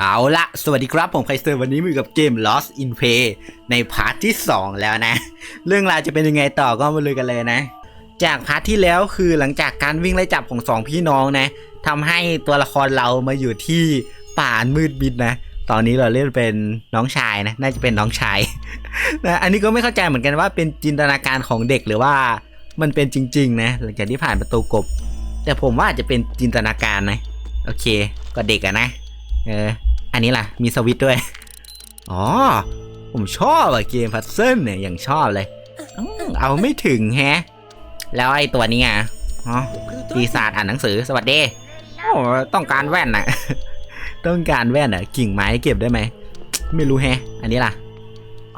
เอาละสวัสดีครับผมไคสเตอร์วันนี้มาอยู่กับเกม Lost in Play ในพาร์ทที่ 2 แล้วนะ เรื่องราวจะเป็นยังไงต่อก็มาเลยกันเลยนะ จากพาร์ทที่แล้วคือหลังจากการวิ่งไล่จับของสองพี่น้องนะทำให้ตัวละครเรามาอยู่ที่ป่ามืดมิดนะ ตอนนี้เราเล่นเป็นน้องชายนะ น่าจะเป็นน้องชายนะอันนี้ก็ไม่เข้าใจเหมือนกันว่าเป็นจินตนาการของเด็กหรือว่ามันเป็นจริง ๆ นะ หลังจากที่ผ่านประตูกบ แต่ผมว่าอาจจะเป็นจินตนาการนะ โอเค ก็เด็กอะนะ เออ อันนี้ล่ะ มีสวิตด้วย อ๋อ ผมชอบอะเกมพัซเซิลเนี่ยอย่างชอบเลย เอาไม่ถึงแฮะ แล้วไอ้ตัวนี้อะอ๋อปีศาจอ่านหนังสือสวัสดีโอ้ต้องการแว่นน่ะ ต้องการแว่นอะ กิ่งไม้เก็บได้ไหม ไม่รู้แฮะ อันนี้ล่ะ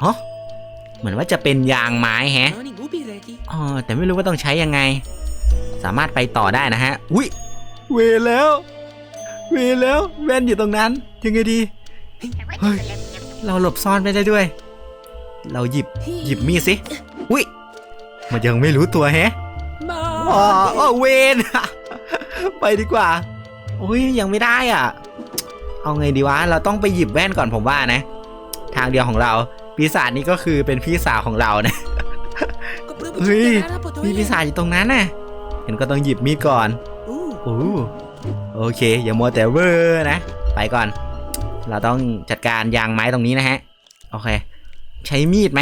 อ๋อเหมือนว่าจะเป็นยางไม้แฮะอ๋อแต่ไม่รู้ว่าต้องใช้ยังไง สามารถไปต่อได้นะฮะ อุ้ยเวแล้ว เวแล้วแว่นอยู่ตรงนั้น ยังไงดี เฮ้ย เราหลบซ่อนไปได้ด้วย เราหยิบหยิบมีดสิ อุ้ย มันยังไม่รู้ตัวแฮะอ๋ออ๋อเวนไปดีกว่าโอ้ยยังไม่ได้อะ เอาไงดีวะ เราต้องไปหยิบแว่นก่อนผมว่านะ ทางเดียวของเรา ปีศาจนี้ก็คือเป็นพี่สาวของเรานะเฮ้ยมีปีศาจอยู่ตรงนั้นน่ะเห็นก็ต้องหยิบมีดก่อน Ooh. โอ้ โอเค อย่ามัวแต่เวอร์นะ ไปก่อน เราต้องจัดการยางไม้ตรงนี้นะฮะ โอเค ใช้มีดไหม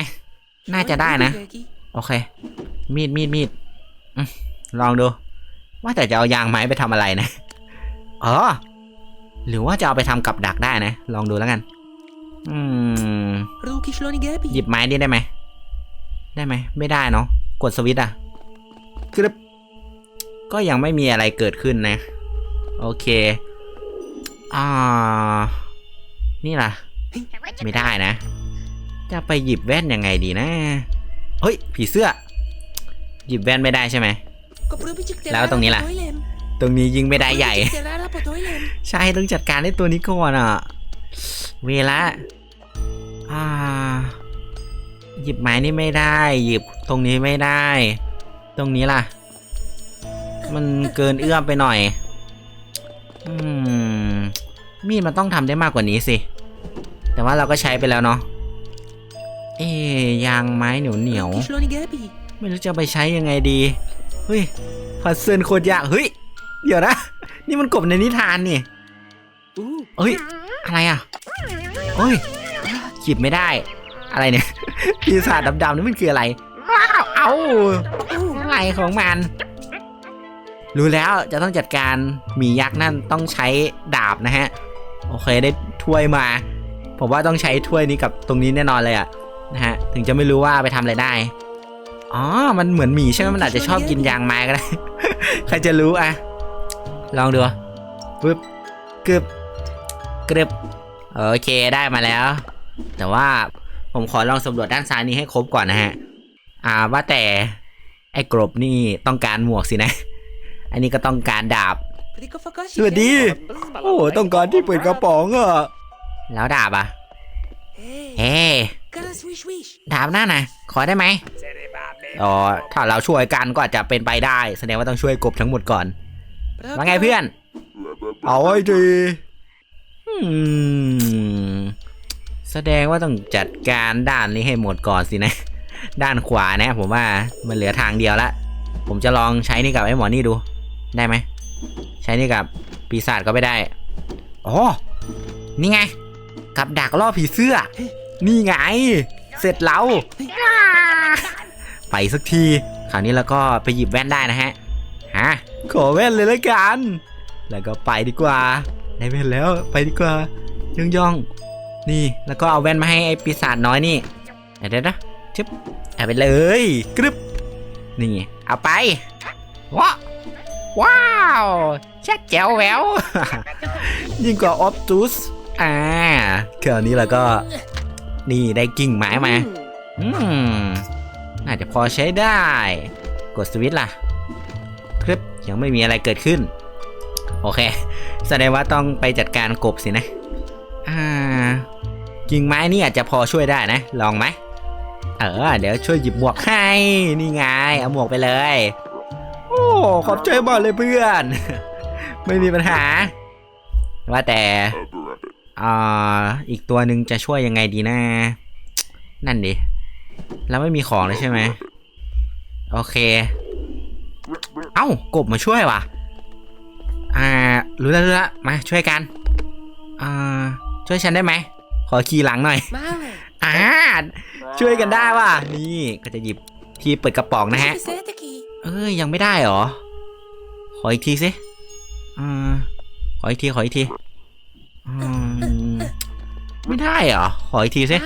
น่าจะได้นะ โอเค มีดมีดมีดลองดู ว่าแต่จะเอายางไม้ไปทำอะไรนะ อ๋อ หรือว่าจะเอาไปทำกับดักได้นะ ลองดูแล้วกัน อืมหยิบไม้นี่ได้ไหม ได้ไหม ไม่ได้เนาะ กดสวิตช์อะกรึบก็ยังไม่มีอะไรเกิดขึ้นนะ โอเค อ่า นี่ล่ะ ไม่ได้นะ จะไปหยิบแว่นยังไงดีนะ เฮ้ย ผีเสื้อ หยิบแว่นไม่ได้ใช่ไหม Lao tông nghĩa là- ตรงนี้ยิงไม่ได้ใหญ่ ใช่ต้องจัดการไอ้ตัวนี้ก่อนอะ เวลาอ่า หยิบไม้นี่ไม่ได้ หยิบตรงนี้ไม่ได้ ตรงนี้ล่ะ มันเกินเอื้อมไปหน่อย อืม มีดมันต้องทำได้มากกว่านี้สิ แต่ว่าเราก็ใช้ไปแล้วเนาะ เอ๊ยยางไม้เหนียวเหนียว ไม่รู้จะไปใช้ยังไงดี เฮ้ยพัซเซิลโคตรยาก เฮ้ย เดี๋ยวนะ นี่มันกบในนิทานนี่เฮ้ย อะไรอะเฮ้ยหยิบไม่ได้ อะไรเนี่ยปีศาจดำๆนี่มันคืออะไร ว้าว เอาอะไรของมัน รู้แล้วจะต้องจัดการหมียักษ์นั่นต้องใช้ดาบนะฮะ โอเคได้ถ้วยมา ผมว่าต้องใช้ถ้วยนี้กับตรงนี้แน่นอนเลยอะนะฮะ ถึงจะไม่รู้ว่าไปทำอะไรได้ อ๋อ มันเหมือนหมีใช่ไหมมันอาจจะชอบกินยางไม้ก็ได้ ใครจะรู้อะลองดูปึ๊บกึบกรึบโอเคได้มาแล้ว แต่ว่าผมขอลองสำรวจด้านซ้ายนี้ให้ครบก่อนนะฮะ อ่าว่าแต่ไอ้กรบนี่ต้องการหมวกสินะ อันนี้ก็ต้องการดาบ Priko Fakashi. สวัสดี โอ้ต้องการที่เปิดกระป๋องอะแล้วดาบอะ Hey. เฮ้ Kara swish wish. ดาบนั่นนะขอได้ไหมอ๋อ ถ้าเราช่วยกันก็อาจจะเป็นไปได้ แสดงว่าต้องช่วยกบทั้งหมดก่อน ว่าไงเพื่อน เอาไว้ดีอืมแสดงว่าต้องจัดการด้านนี้ให้หมดก่อนสินะ ด้านขวานะ ผมว่ามันเหลือทางเดียวละ ผมจะลองใช้นี่กับไอ้หมอนี่ดู ได้ไหม ใช้นี่กับปีศาจก็ไม่ได้ อ๋อ นี่ไง กับดักล่อผีเสื้อ นี่ไง เสร็จแล้ว ไปสักที คราวนี้เราก็ไปหยิบแว่นได้นะฮะ ฮะ ขอแว่นเลยละกัน แล้วก็ไปดีกว่า ได้แว่นแล้วไปดีกว่า ย่องย่องๆนี่ แล้วก็เอาแว่นมาให้ไอ้ปีศาจน้อยนี่ เดี๋ยวเดี๋ยวนะชิบเอาไปเลย กรึบ นี่ เอาไปว้า ว้าวชัดแจ๋วแววยิ่งกว่าออฟตูสอ่าคราวนี้เราก็ นี่ได้กิ่งไม้มา อืม น่าจะพอใช้ได้ กดสวิตช์ล่ะ คลิปยังไม่มีอะไรเกิดขึ้น โอเค แสดงว่าต้องไปจัดการกบสินะ อ่า กิ่งไม้นี่อาจจะพอช่วยได้นะ ลองไหม เออ เดี๋ยวช่วยหยิบหมวกให้ นี่ไง เอาหมวกไปเลย ขอบใจมากเลยเพื่อน ไม่มีปัญหา ว่าแต่อ่าอีกตัวหนึ่งจะช่วยยังไงดีนะ นั่นดิ แล้วไม่มีของเลยใช่ไหม โอเค เอ้ากบมาช่วยว่ะ อ่า รู้แล้วรู้แล้วมาช่วยกัน อ่า ช่วยฉันได้ไหม ขอขี่หลังหน่อย Male. อ่าช่วยกันได้ว่ะ นี่ก็จะหยิบที่เปิดกระป๋องนะฮะ เอ้ยยังไม่ได้หรอ ขออีกทีสิอขออีกทีขออีกทีอืมไม่ได้หรอ ขออีกทีสิ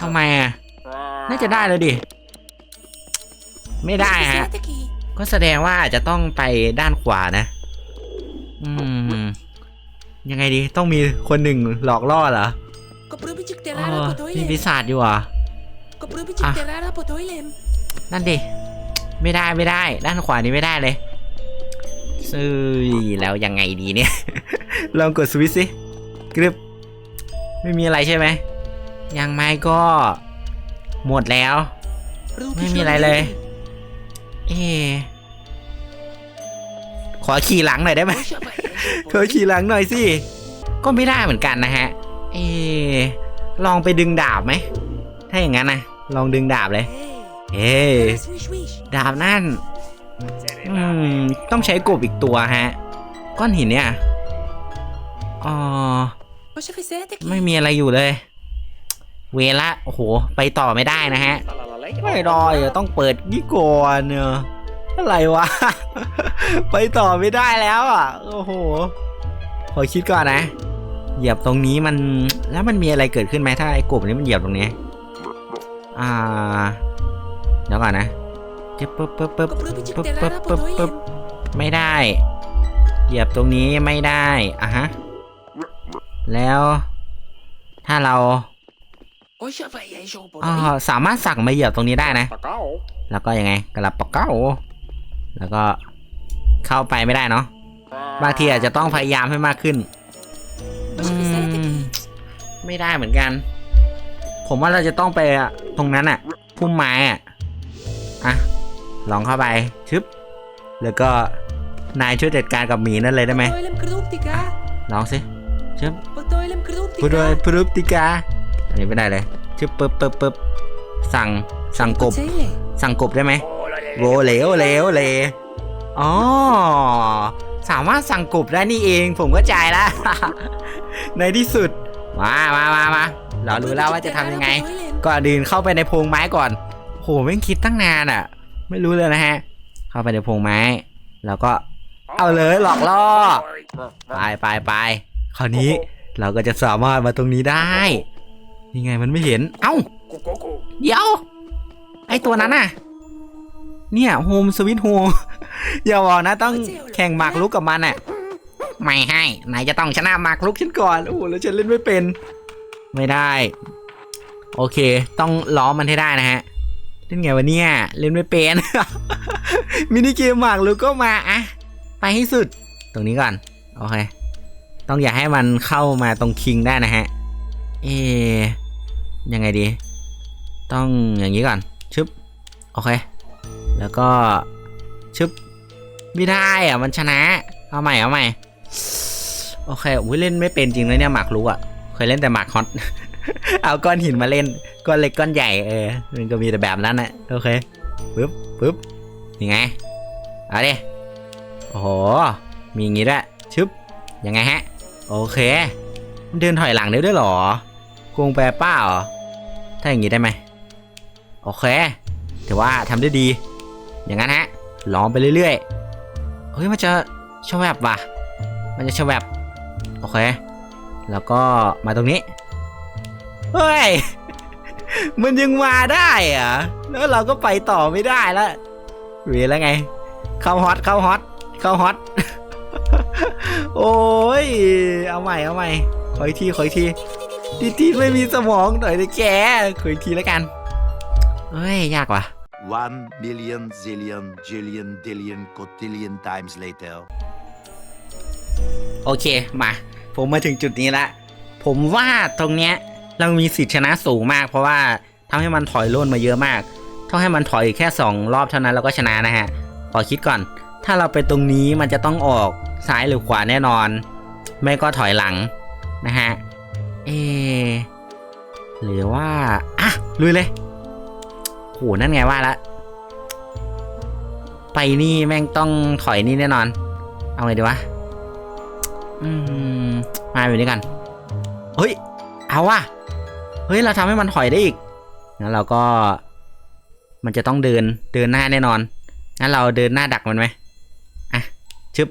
ทำไมอะน่าจะได้แล้วดิ ไม่ได้ฮะ ก็แสดงว่าอาจจะต้องไปด้านขวานะ อืม ยังไงดี ต้องมีคนหนึ่งหลอกล่อเหรออ๋อมีปีศาจอยู่อะนั่นดิ ไม่ได้ไม่ได้ ด้านขวานี้ไม่ได้เลยซื้อแล้วยังไงดีเนี่ย ลองกดสวิตช์สิกรึบไม่มีอะไรใช่ไหมยังไม่ก็ หมดแล้ว Roep Nee, je niet zo lele. niet. เอะขอขี่หลังหน่อยได้ไหม Oh, ja, maar jij zo ขอขี่หลังหน่อยสิ ก็ไม่ได้เหมือนกันนะฮะ เอะลองไปดึงดาบไหม ถ้าอย่างนั้นนะลองดึงดาบเลย Hey. เฮ้ดาบนั่นต้องใช้กบอีกตัวฮะ ก้อนหินเนี่ย อ๋อ ไม่มีอะไรอยู่เลย เวละโอ้โห ไปต่อไม่ได้นะฮะ ไม่ได้อะต้องเปิดนี่ก่อนเนอะอะไรวะ ไปต่อไม่ได้แล้วอะ โอ้โห ขอคิดก่อนนะ เหยียบตรงนี้มัน แล้วมันมีอะไรเกิดขึ้นไหมถ้าไอ้กบนี้มันเหยียบตรงนี้ อ่า เดี๋ยวก่อนนะจึ๊บปึ๊บปึ๊บปึ๊บ Kau probeer je Pup, terara pup, pup, pup. potoilem. ไม่ได้ เหยียบตรงนี้ไม่ได้อะฮะ แล้ว ถ้าเราอ๋อสามารถสั่งมาเหยียบตรงนี้ได้นะ แล้วก็ยังไงกระลับปะเก้า แล้วก็เข้าไปไม่ได้เนาะ บางทีอาจจะต้องพยายามให้มากขึ้น ไม่ได้เหมือนกัน ผมว่าเราจะต้องไปตรงนั้นอะพุ่มไม้อะ อะ ลองเข้าไป ชึบ แล้วก็นายช่วยจัดการกับหมีนั่นเลยได้ไหม Potoilem krontika. ลองสิ ชึบ Potoilem พุดย krontika. พุดติกา อันนี้ไม่ได้เลย ชึบปึ๊บปึ๊บปึ๊บสั่ง สั่งกบ Potoilem. สั่งกบได้ไหมโวเหลวเหลวเหลอ๋อ สามารถสั่งกบได้นี่เอง ผมก็จ่ายละในที่สุด มามามามาเรารู้แล้วว่าจะทำยังไงก่อนอื่นเข้าไปในโพรงไม้ก่อน โหแม่งคิดตั้งนานอะ ไม่รู้เลยนะฮะ เข้าไปในโพรงไม้ แล้วก็เอาเลยหลอกล่อ ไปไปไปคราวนี้เราก็จะสามารถมาตรงนี้ได้ ยังไงมันไม่เห็น เอ้า เดี๋ยว ไอตัวนั้นน่ะ เนี่ยโฮมสวิตโฮมอย่าบอกนะต้องแข่งหมากรุกกับมันอะ ไม่ให้นายจะต้องชนะหมากรุกฉันก่อน โอ้โหแล้วฉันเล่นไม่เป็น ไม่ได้ โอเค ต้องล้อมันให้ได้นะฮะ เล่นไงวะเนี่ย เล่นไม่เป็น มินิเกมหมากรุกก็มาอะไปให้สุด ตรงนี้ก่อน โอเค ต้องอย่าให้มันเข้ามาตรงคิงได้นะฮะ เอยังไงดี ต้องอย่างนี้ก่อน ชึบ โอเค แล้วก็ ชึบ ไม่ได้อะมันชนะ เอาใหม่ เอาใหม่ โอเคอุ้ยเล่นไม่เป็นจริงนะเนี่ยหมากรุกอะเคยเล่นแต่หมากฮอต เอาก้อนหินมาเล่น ก้อนเล็กก้อนใหญ่เออมันก็มีแต่แบบนั้นนะโอเคปึ๊บปึ๊บยังไงเอาดิโอ้โหมีอย่างงี้ด้วยชึบยังไงฮะ โอเค มันเดินถอยหลังได้ด้วยหรอโกงแปรป้าเหรอถ้าอย่างงี้ได้ไหมโอเคถือว่าทำได้ดี อย่างนั้นฮะลองไปเรื่อยๆเฮ้ยมันจะชแวบว่ะ มันจะชแวบโอเค แล้วก็มาตรงนี้ เฮ้ย มันยังมาได้เหรอะแล้วเราก็ไปต่อไม่ได้แล้วเวีแล้วไง เข้าฮอตเข้าฮอตเข้าฮอต โอ้ย เอาใหม่เอาใหม่ ขออีกทีขออีกทีทีทีไม่มีสมองหน่อยนะแกขออีกทีแล้วกัน เฮ้ย ยากว่ะ One million zillion jillion dillion cotillion times later. โอเค มา ผมมาถึงจุดนี้ละ ผมว่าตรงเนี้ย เรามีสิทธิชนะสูงมาก เพราะว่าทำให้มันถอยร่นมาเยอะมากต้องให้มันถอยแค่สองรอบเท่านั้นเราก็ชนะนะฮะขอคิดก่อน ถ้าเราไปตรงนี้มันจะต้องออกซ้ายหรือขวาแน่นอน ไม่ก็ถอยหลังนะฮะเอหรือว่าอะลุยเลยโหนั่นไงว่าละไปนี่แม่งต้องถอยนี่แน่นอน เอาไงดีวะอืมมาอยู่ด้กัน เฮ้ย เอาว่ะ เฮ้ยเราทำให้มันถอยได้อีกงั้นเราก็ มันจะต้องเดินเดินหน้าแน่นอนงั้นเราเดินหน้าดักมันไหมอะชึบ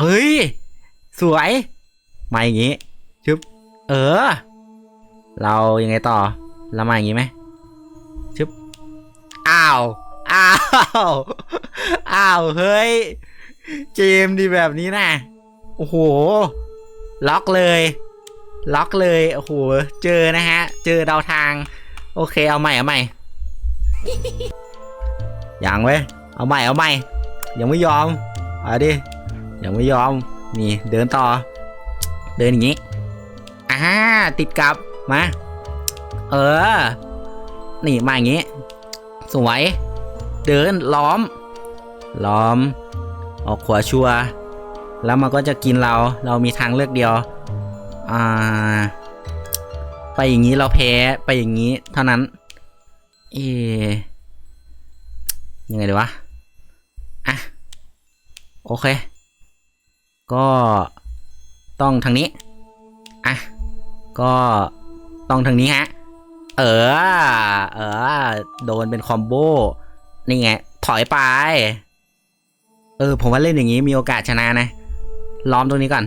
เฮ้ย สวยมาอย่างงี้ชึบเออ เรายังไงต่อเรามาอย่างงี้ไหมชึบอ้าวอ้าวอ้าวเฮ้ยเจมดีแบบนี้นะโอ้โห ล็อกเลย ล็อกเลย โอ้โห เจอนะฮะ เจอดาวทาง โอเค เอาใหม่ เอาใหม่ อยังเว้ย เอาใหม่ เอาใหม่ ยังไม่ยอม เอาดิ ยังไม่ยอม นี่ เดินต่อ เดินอย่างนี้ อ่า ติดกับ มา เออ นี่ มาอย่างนี้ สวย เดินล้อม ล้อม ออกขวาชัว แล้วมันก็จะกินเรา เรามีทางเลือกเดียว อ่า ไปอย่างนี้เราแพ้ไปอย่างนี้ เท่านั้น เอยังไงดีวะ อะ โอเค ก็ต้องทางนี้ อะ ก็ต้องทางนี้ฮะ เออ เออ โดนเป็นคอมโบ นี่ไง ถอยไป เออ ผมว่าเล่นอย่างนี้มีโอกาสชนะนะ ล้อมตรงนี้ก่อน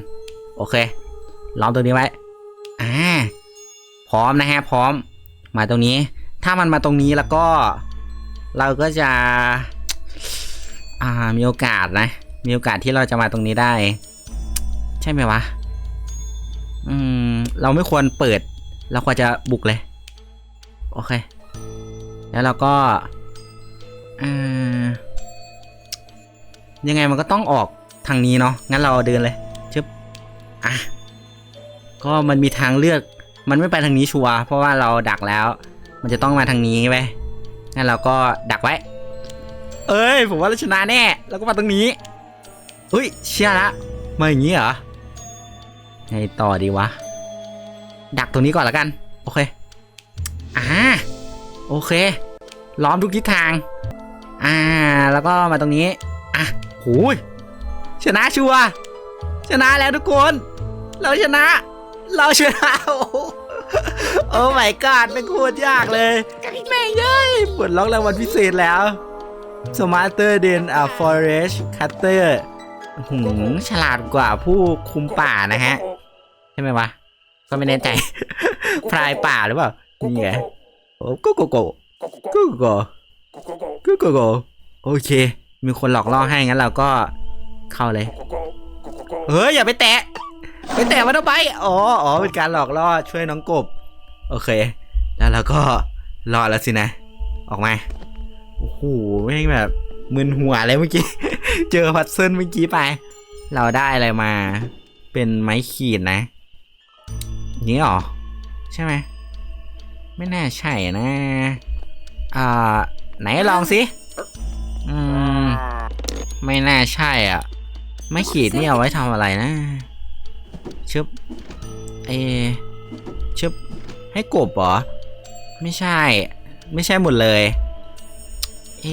โอเค ล้อมตรงนี้ไว้ อ่า พร้อมนะฮะ พร้อม มาตรงนี้ ถ้ามันมาตรงนี้แล้วก็ เราก็จะ อ่า มีโอกาสนะ มีโอกาสที่เราจะมาตรงนี้ได้ ใช่ไหมวะ อืม เราไม่ควรเปิด เราควรจะบุกเลย โอเค แล้วเราก็อ่ายังไงมันก็ต้องออกทางนี้เนาะ งั้นเราเดินเลยชึบ อะ ก็มันมีทางเลือก มันไม่ไปทางนี้ชัวร์เพราะว่าเราดักแล้ว มันจะต้องมาทางนี้ไปงั้นเราก็ดักไว้ เอ้ย ผมว่าเราชนะแน่แล้วก็มาตรงนี้เฮ้ย เชื่อละมาอย่างนี้เหรอไงต่อดีวะ ดักตรงนี้ก่อนละกัน โอเค อ่า โอเค ล้อมทุกทิศทาง อ่า แล้วก็มาตรงนี้ อะโหยชนะชัวชนะแล้วทุกคน เราชนะ เราชนะโอ้โหโอ้ไม่กอดไม่พูดยากเลยแม่งเย้ยปวดล็อกรางวัลพิเศษแล้วสมาร์เตอร์เดนอะฟอเรสคัตเตอร์หูมฉลาดกว่าผู้คุมป่านะฮะ ใช่ไหมวะ ก็ไม่แน่ใจ พรายป่าหรือเปล่า นี่ไงโอ้กูโกโก้กูโกกูโกโกโอเค มีคนหลอกล่อให้งั้นเราก็เข้าเลย เฮ้ย อย่าไปแตะ ไปแตะมันเอาไปอ๋ออ๋อเป็นการหลอกล่อช่วยน้องกบ โอเค แล้วเราก็รอแล้วสินะ ออกมา โอ้โหแม่งแบบมึนหัวเลยเมื่อกี้ เจอพัซเซิลเมื่อกี้ไป เราได้อะไรมา เป็นไม้ขีดนะ นี้หรอ ใช่ไหม ไม่น่าใช่นะ อ่า ไหนลองสิ อืม ไม่น่าใช่อะ ไม่ขีดนี่เอาไว้ทำอะไรนะ ชึบเอชึบให้กบเหรอ ไม่ใช่ ไม่ใช่หมดเลย เอ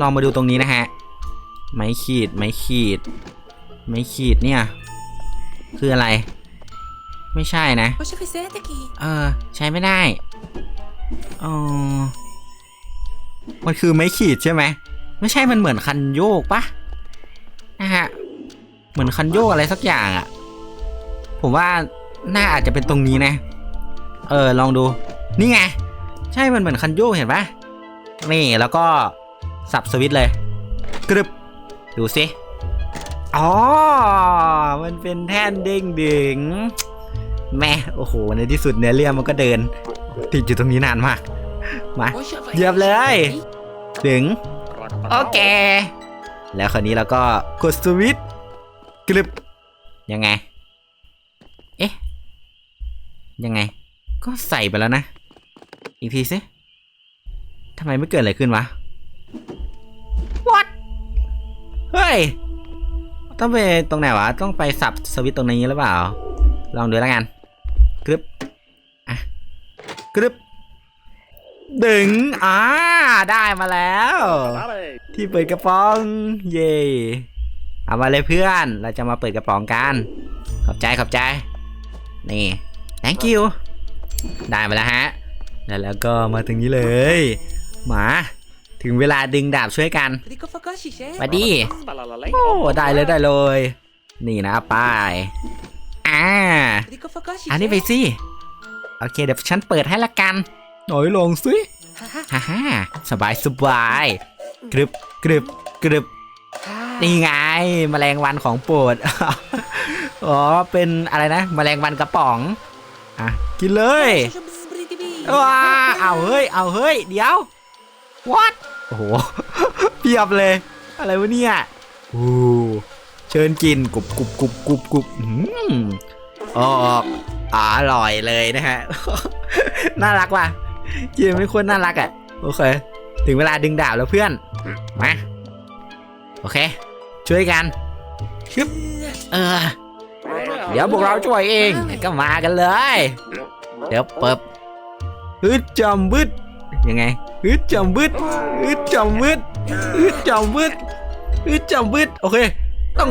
ลองมาดูตรงนี้นะฮะ ไม้ขีด ไม้ขีด ไม้ขีดเนี่ย คืออะไร ไม่ใช่นะ Poxa, fez certo aqui. เออ ใช้ไม่ได้เออมันคือไม้ขีดใช่ไหม ไม่ใช่มันเหมือนคันโยกปะนะฮะเหมื อนคันโยกอะไรสักอย่างอะ่ะ ผมว่าน่าอาจจะเป็นตรงนี้นะ เออลองดู นี่ไง ใช่มันเหมือนคันโยกเห็นปะนี่แล้วก็สับสวิตช์เลย กรึบ ดูสิ อ๋อ มันเป็นแท่นเด้งดึงแม่โอ้โห ในที่สุดเนื้อเรื่องมันก็เดิน ติดอยู่ตรงนี้นานมาก มา Poxa, vai. Diabo, vai, ai. vai. ดึง โอเค แล้วคราวนี้เราก็กดสวิตช์ กรึบยังไง เอ๊ะ ยังไง ก็ใส่ไปแล้วนะ อีกทีสิทำไมไม่เกิดอะไรขึ้นวะ what เฮ้ย ต้องไปตรงไหนวะ ต้องไปสับสวิตช์ตรงนี้หรือเปล่า ลองดูแล้วกันกรึบอะกรึบดึง อ่า ได้มาแล้ว ที่เปิดกระป๋อง เย่ เอามาเลยเพื่อน เราจะมาเปิดกระป๋องกัน ขอบใจขอบใจ นี่ thank you ได้มาแล้วฮะ แล้วแล้วก็มาถึงนี้เลยหมา ถึงเวลาดึงดาบช่วยกัน Dico Fakashi, chef. มาดิโอ้ได้เลยได้เลย นี่นะไป้ายอ่า Dico Fakashi, อันนี้ไปสิ โอเคเดี๋ยวฉันเปิดให้ละกัน หน่อยลงสิ Haha. ฮ่าฮ่าสบายสบายกรึบกรึบกรึบ นี่ไงแมลงวันของโปรดอ๋อเป็นอะไรนะแมลงวันกระป๋องอะกินเลยว้าเอาเฮ้ยเอาเฮ้ยเดี๋ยว what โอ้โหเพียบเลย อะไรวะเนี่ยโอ้เชิญกินกรุบกรุบกรุบกรุบกรุบอืมออกอร่อยเลยนะฮะ น่ารักว่ะกินไม่ควรน่ารักอะ โอเค ถึงเวลาดึงดาบแล้วเพื่อน มา โอเค ช่วยกันชึบเออ เดี๋ยวพวกเราช่วยเองก็มากันเลย เดี๋ยวเปิบฮึดจอมบึดยังไงฮึดจอมบึดฮึดจอมบึดฮึดจอมบึดฮึดจอมบึดโอเค ต้อง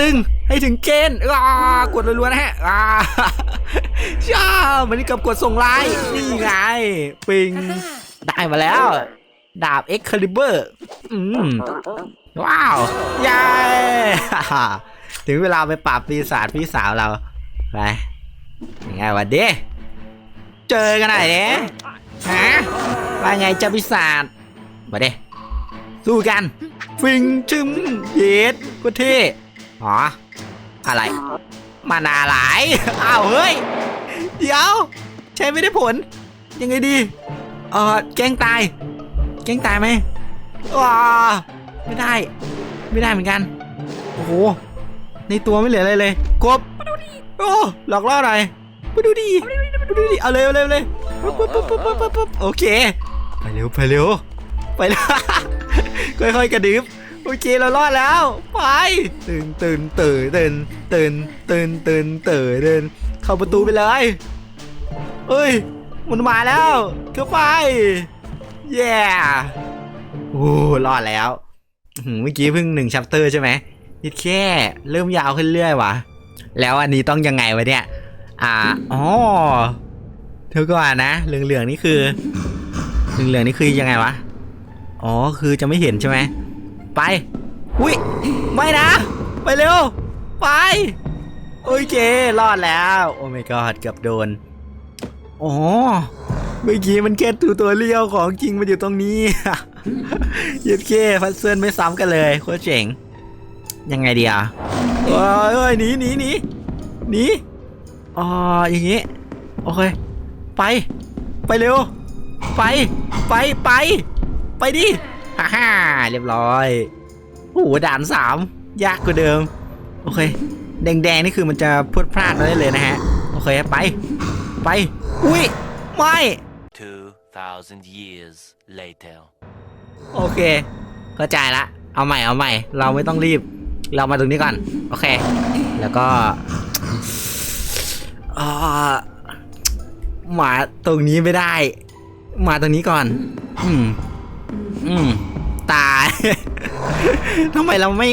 ดึงให้ถึงเกณฑ์อ่ากดรัวๆนะฮะอ่าช้ามันนี่กับกดส่งไลน์นี่ไง ปิง ได้มาแล้ว ดาบ Excalibur อืม ว้าวเย้ถึงเวลาไปปราบปีศาจพี่สาวเรา ไปยังไงวะเด้เจอกันหน่อยเด้ฮะว่าไงเจ้าปีศาจมาเด้สู้กัน ฟิงชึมเย็ดก็เท่อ๋อ อะไร มานาหลาย อ้าวเฮ้ย เดี๋ยว ใช้ไม่ได้ผล ยังไงดี เออแกงตาย แกงตายไหมว้า ไม่ได้ ไม่ได้เหมือนกัน โอ้โห ในตัวไม่เหลืออะไรเลย กบโอ้หลอกล่อหน่อยไปดูดิไปดูดิเอาเร็วเร็วเลยปุ๊บปุ๊บปุ๊บปุ๊บปุ๊บปุ๊บโอเค ไปเร็วไปเร็วไปแล้วค่อยๆกระดึ๊บโอเคเรารอดแล้วไปตื่นตื่นตื่นตื่นตื่นตื่นตื่นตื่นตื่นเข้าประตูไปเลยเอ้ยมันมาแล้วเข้าไปเย้โอ้รอดแล้ว เมื่อกี้เพิ่งหนึ่งชัปเตอร์ใช่ไหมนิดแค่เริ่มยาวขึ้นเรื่อยว่ะ แล้วอันนี้ต้องยังไงวะเนี่ย อ่าอ๋อเธอก่อนนะ เหลืองๆนี่คือ เหลืองๆนี่คือยังไงวะ อ๋อ คือจะไม่เห็นใช่ไหม ไป อุ้ย ไม่นะ ไปเร็ว ไป โอเค รอดแล้ว โอ้ my god เกือบโดน อ๋อ เมื่อกี้มันแค่ตูตัวเลี้ยวของจริงมันอยู่ตรงนี้ ยึดเคพัซเซิลไม่ซ้ำกันเลยโคตรเจ๋ง ยังไงดีอะโอ้ยเอ้ยหนีหนีหนีหนีอ๋ออย่างงี้ โอเค ไป ไปเร็ว ไป ไป ไป ไปดิฮ่าฮ่าเรียบร้อยโอ้โหด่านสามยากกว่าเดิม โอเค แดงๆนี่คือมันจะพลวดพลาดมาได้เลยนะฮะ โอเค ไป ไป อุ้ย ไม่ 2,000 years later. โอเค เข้าใจละ เอาใหม่เอาใหม่ เราไม่ต้องรีบ เรามาตรงนี้ก่อน โอเค แล้วก็อ่ามาตรงนี้ไม่ได้ มาตรงนี้ก่อน อืม อืม ตายทำไมเราไม่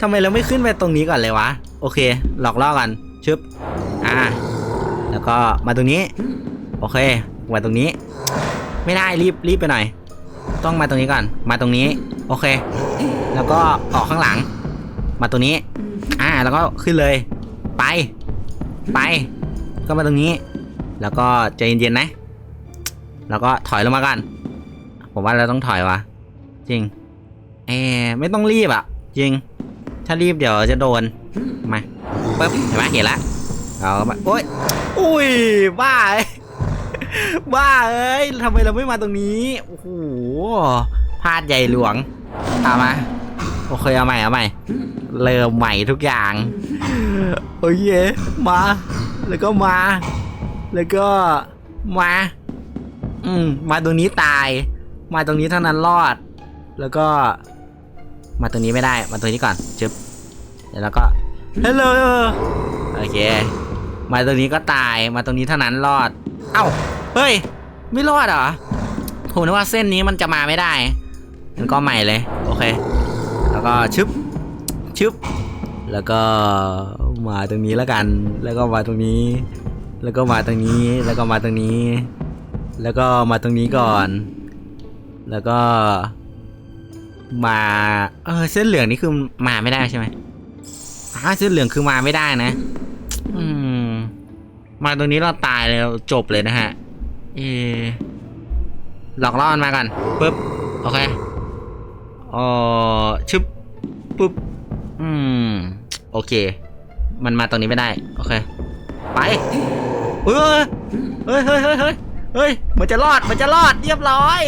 ทำไมเราไม่ขึ้นไปตรงนี้ก่อนเลยวะ โอเค หลอกล่อก่อนชึบ อ่า แล้วก็มาตรงนี้ โอเคมาตรงนี้ ไม่ได้รีบรีบไปหน่อย ต้องมาตรงนี้ก่อน มาตรงนี้ โอเค แล้วก็ออกข้างหลัง มาตรงนี้ อ่า แล้วก็ขึ้นเลย ไป ไป ก็มาตรงนี้ แล้วก็ใจเย็นๆนะ แล้วก็ถอยลงมาก่อนผมว่าเราต้องถอยวะจริง เอไม่ต้องรีบอะ จริง ถ้ารีบเดี๋ยวจะโดน มาปึ๊บเห็นไหมเห็นละเอามาโอ้ยอุ้ยบ้าย บ้าเอ้ยทำไมเราไม่มาตรงนี้ โอ้โหพลาดใหญ่หลวงเอามาโอเคเอาใหม่เอาใหม่ เริ่มใหม่ทุกอย่าง โอเคมา แล้วก็มา แล้วก็มา อืม มาตรงนี้ตาย มาตรงนี้เท่านั้นรอด แล้วก็ มาตรงนี้ไม่ได้ มาตรงนี้ก่อนจึ๊บแล้วก็ฮัลโหลโอเค มาตรงนี้ก็ตาย มาตรงนี้เท่านั้นรอด เอ้า เฮ้ย ไม่รอดเหรอผมนึกว่าเส้นนี้มันจะมาไม่ได้มันก็ใหม่เลย โอเค แล้วก็ชึบชึบ แล้วก็มาตรงนี้แล้วกัน แล้วก็มาตรงนี้ แล้วก็มาตรงนี้ แล้วก็มาตรงนี้ แล้วก็มาตรงนี้ก่อน แล้วก็ มา เออเส้นเหลืองนี่คือมาไม่ได้ใช่ไหมอ่าเส้นเหลืองคือมาไม่ได้นะ อืม มาตรงนี้เราตายเลยเราจบเลยนะฮะ เออหลอกล่อมันมาก่อนปึ๊บโอเคเออชึบปึ๊บอืมโอเค มันมาตรงนี้ไม่ได้ โอเค ไปเฮ้ยเฮ้ยเฮ้ยเฮ้ยเฮ้ยเฮ้ยมันจะรอดมันจะรอดเรียบร้อย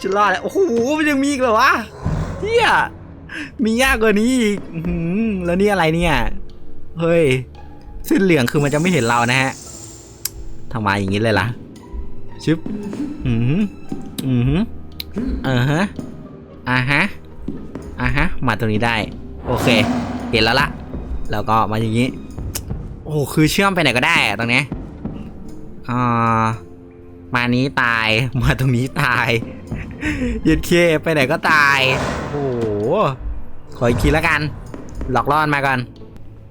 จะรอดแล้วโอ้โหมันยังมีอีกเหรอวะเฮียมียากกว่านี้อีกอื้อหือแล้วนี่อะไรเนี่ย เฮ้ยเส้นเหลืองคือมันจะไม่เห็นเรานะฮะ ทำไมอย่างนี้เลยล่ะ ชึบ อือหืออือหืออ่าฮะ อ่าฮะ อ่าฮะ มาตรงนี้ได้ โอเค เห็นแล้วละ แล้วก็มาอย่างนี้ โอ้คือเชื่อมไปไหนก็ได้ตรงนี้อ่ามานี้ตาย มาตรงนี้ตายยืดเคไปไหนก็ตาย โอ้โห ขออีกทีแล้วกัน หลอกล่อนมาก่อน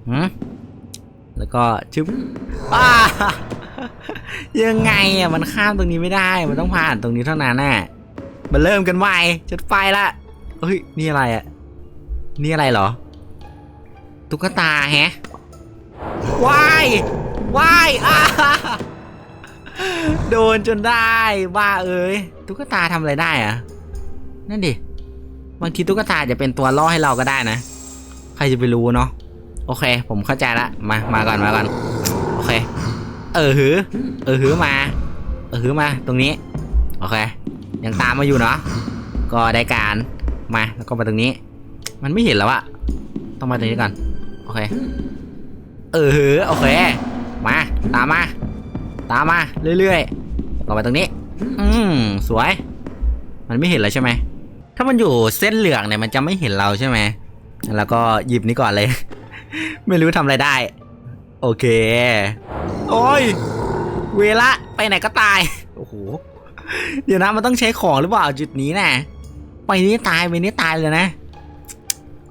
หืมแล้วก็ชึบอ้า ยังไงอะมันข้ามตรงนี้ไม่ได้ มันต้องผ่านตรงนี้เท่านั้นน่ะมันเริ่มกันไวจะไปละเฮ้ยนี่อะไรอะนี่อะไรเหรอ ตุ๊กตาแฮะว้ายว้ายอ้าโดนจนได้บ้าเอ้ยตุ๊กตาทำอะไรได้อะนั่นดิบางทีตุ๊กตาจะเป็นตัวล่อให้เราก็ได้นะ ใครจะไปรู้เนาะโอเค ผมเข้าใจละมามาก่อนมาก่อน โอเค เออหือ เออหือมา เออหือมาตรงนี้ โอเค ยังตามมาอยู่เนาะ ก็ได้การ มาแล้วก็มาตรงนี้ มันไม่เห็นแล้วอะต้องมาตรงนี้ก่อน โอเค เออหือ โอเค มา ตามมา ตามมาเรื่อยๆลงไปตรงนี้ อืมสวย มันไม่เห็นแล้วใช่ไหม ถ้ามันอยู่เส้นเหลืองเนี่ยมันจะไม่เห็นเราใช่ไหม แล้วก็หยิบนี้ก่อนเลย ไม่รู้ทำอะไรได้ โอเค โอ้ย เวละไปไหนก็ตาย โอ้โห เดี๋ยวนะมันต้องใช้ของหรือเปล่าจุดนี้น่ะไปนี้ตายไปนี้ตายเลยนะ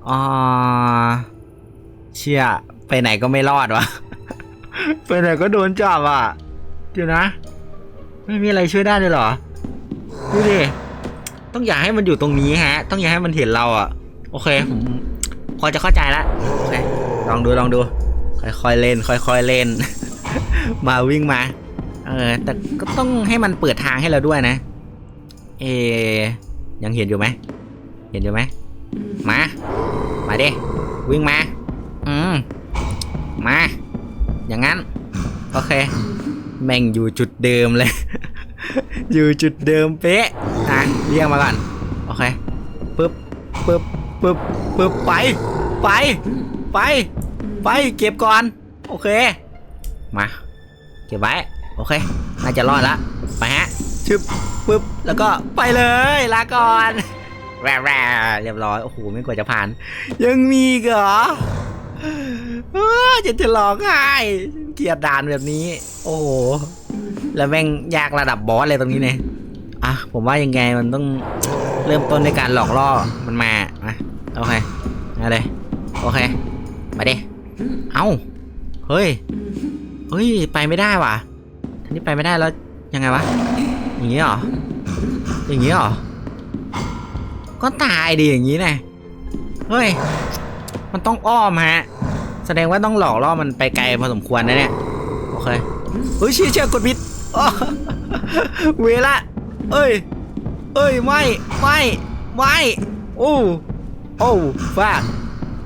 อ่าเชี่ยไปไหนก็ไม่รอดวะ ไปไหนก็โดนจับอะเดี๋ยวนะ ไม่มีอะไรช่วยได้เลยเหรอ ดูดิ ต้องอย่าให้มันอยู่ตรงนี้ฮะ ต้องอย่าให้มันเห็นเราอะ โอเคผมพอจะเข้าใจละโอเคลองดูลองดู ค่อยๆเล่น ค่อยๆเล่น มาวิ่งมา เออ แต่ก็ต้องให้มันเปิดทางให้เราด้วยนะ เอ ยังเห็นอยู่ไหม เห็นอยู่ไหม มา มาดิ วิ่งมา อืม มา อย่างนั้น โอเค แม่งอยู่จุดเดิมเลย อยู่จุดเดิมเป๊ะ อะ เรียกมาก่อน โอเค ปึ๊บ ปึ๊บ ปึ๊บ ปึ๊บ ไป ไป ไป ไป เก็บก่อน โอเค มา เก็บไว้ โอเค น่าจะรอดละ ไปฮะชึบปึ๊บ แล้วก็ไปเลย ลาก่อนแร่แร่เรียบร้อย โอ้โห ไม่กว่าจะผ่าน ยังมีอีกเหรอเออจะจะร้องไห้เกลียดด่านแบบนี้ โอ้โห แล้วแม่งยากระดับบอสเลยตรงนี้เนี่ยอะ ผมว่ายังไงมันต้องเริ่มต้นในการหลอกล่อมันมาอะโอเคมาเลย โอเค มาดิ เอ้าเฮ้ย เฮ้ย ไปไม่ได้ว่ะทีนี้ไปไม่ได้แล้วยังไงวะ อย่างนี้เหรอ อย่างนี้เหรอ ก็ตายดิอย่างนี้นะเฮ้ย มันต้องอ้อมฮะ แสดงว่าต้องหลอกล่อมันไปไกลพอสมควรนะเนี่ย โอเค เฮ้ยเชี่ยเชี่ยกดผิดอ้อเวละ เอ้ย เอ้ย ไม่ ไม่ ไม่ โอ้ โอ้ฟา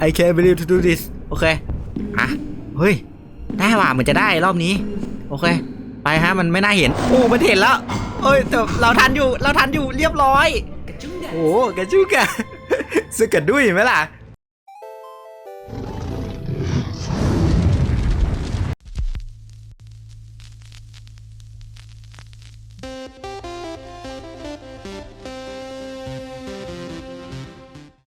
I can't believe to do this โอเค อะ เฮ้ย ได้ว่ะมันจะได้รอบนี้ โอเค ไปฮะมันไม่น่าเห็น โอ้มันเห็นแล้วเอ้ยแต่เราทันอยู่เราทันอยู่เรียบร้อย โอ้กระจุกอะสกัดด้ยไหมล่ะ